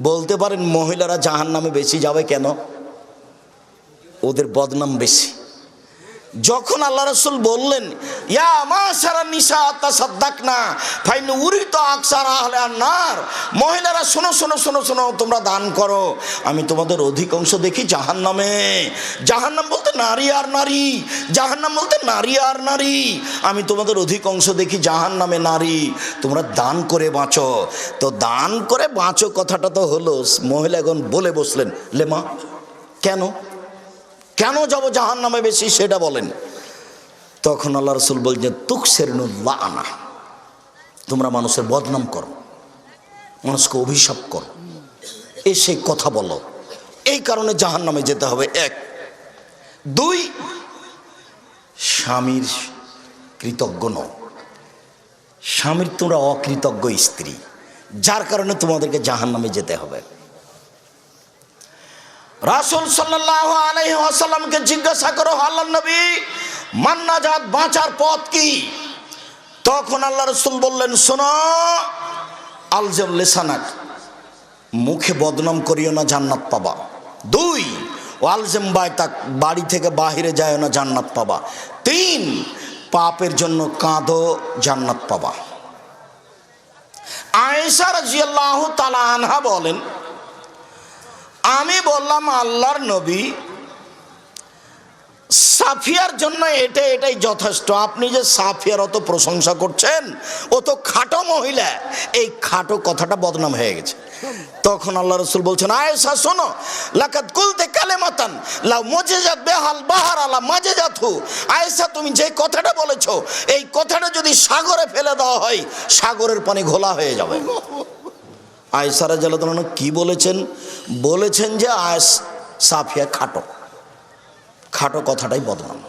বলতে পারেন মহিলারা জাহান নামে বেশি যাবে কেন? ওদের বদনাম বেশি। যখন আল্লাহ রসুল বললেন, ইয়া মা সারা নিশা আত্মা সাদ্দাক না ফাইন উরি তো আকসার আহলে আন্নার, মহিলারা শোনো শোনো শোনো শোনো, তোমরা দান করো। আমি তোমাদের অধিকাংশ দেখি জাহান নামে জাহান্নাম বলতে নারী আর নারী, জাহান্নাম বলতে নারী আর নারী। আমি তোমাদের অধিকাংশ দেখি জাহান নামে নারী। তোমরা দান করে বাঁচো। তো দান করে বাঁচো কথাটা তো হলো মহিলা এখন বলে বসলেন, লেমা, কেন? কেন যাব জাহান নামে বেশি? সেটা বলেন। তখন আল্লাহ রসুল বলছেন তুকসের আনা তোমরা মানুষের বদনাম করো, মানুষকে অভিশাপ করো। এসে কথা বলো। এই কারণে জাহান নামে যেতে হবে, এক। দুই, স্বামীর কৃতজ্ঞ নও। স্বামীর তোমরা অকৃতজ্ঞ স্ত্রী, যার কারণে তোমাদেরকে জাহান নামে যেতে হবে। রাসুল সাল্লাহ আলহি আসাল্লামকে জিজ্ঞাসা করো আল্লাহ নবী, মান্নাজাত বাঁচার পথ কি? তখন আল্লাহ রসুল বললেন, শোনো, আলজেম মুখে বদনাম করিও না, জান্নাত পাবা। দুই আলজেম বাই তাক, বাড়ি থেকে বাহিরে যায় না, জান্নাত পাবা। তিন, পাপের জন্য কাঁদো, জান্নাত পাবা। আয়েশা রাজিয়াল্লাহ তালা আনহা বলেন আমি বললাম, আল্লাহর নবী সাফিয়ার জন্য এটা এটাই যথেষ্ট। আপনি যে সাফিয়ার অত প্রশংসা করছেন, ও তো খাটো মহিলা। এই খাটো কথাটা বদনাম হয়ে গেছে। তখন আল্লাহ রসুল বলছেন, আয়েশা, শোনো লাকাত কুলতে কালে মাতান লাউ মজে যাত বেহাল বাহার আলা মাঝে যাথু আয়েশা, তুমি যে কথাটা বলেছ, এই কথাটা যদি সাগরে ফেলে দেওয়া হয়, সাগরের পানি ঘোলা হয়ে যাবে। আয়সারা জালাতন কি বলেছেন? বলেছেন যে আয়স সাফিয়া খাটো। খাটো কথাটাই বদনাম।